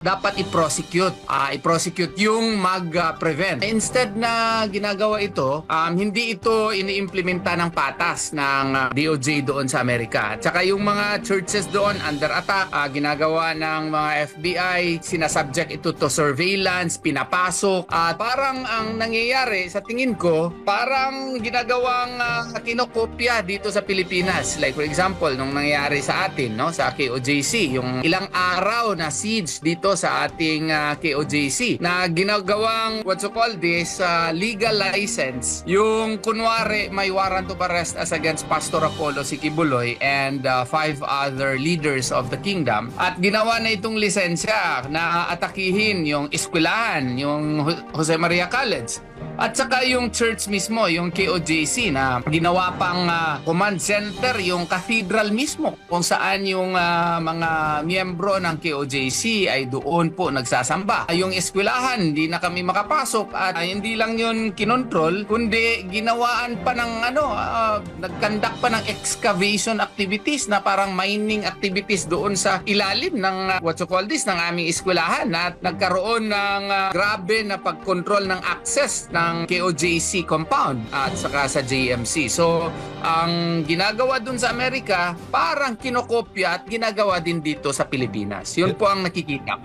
dapat i-prosecute. Ah, i-prosecute yung mag-prevent. Instead na ginagawa ito, um, hindi ito iniimplementa ng patas ng ah, DOJ doon sa Amerika. At saka yung mga churches doon under attack, ah, ginagawa ng mga FBI, sinasubject ito to surveillance, pinapasok. At parang ang nangyayari sa tingin ko, parang ginagawang ah, kinokopya dito sa Pilipinas. Like for example, nung nangyayari sa atin, no, sa KOJC, yung ilang araw na siege dito sa ating ah, KOJC na ginagawang what you call this ah, legal license. Yung kunwari may warrant of arrest as against Pastor Apollo Sikibuloy and ah, five other leaders of the kingdom. At ginawa na itong lisensya na atakihin yung eskwelahan, yung Jose Maria College. At saka yung church mismo, yung KOJC na ginawa pang ah, command center, yung cathedral mismo. Kung saan yung ah, mga miyembro ng KOJC ay doon po nagsasamba. Ah, Yung eskwelahan, hindi na kami makapasok at ah, hindi lang yun kinontrol, kundi ginawaan pa ng ano, ah, nagkandak pa ng excavation activities na parang mining activities doon sa ilalim ng ah, what you call this, ng aming eskwelahan at nagkaroon ng ah, grabe na pagkontrol ng access ng KOJC compound at saka sa JMC. So, ang ginagawa dun sa Amerika, parang kinokopya at ginagawa din dito sa Pilipinas. Yun po ang nakikita ko.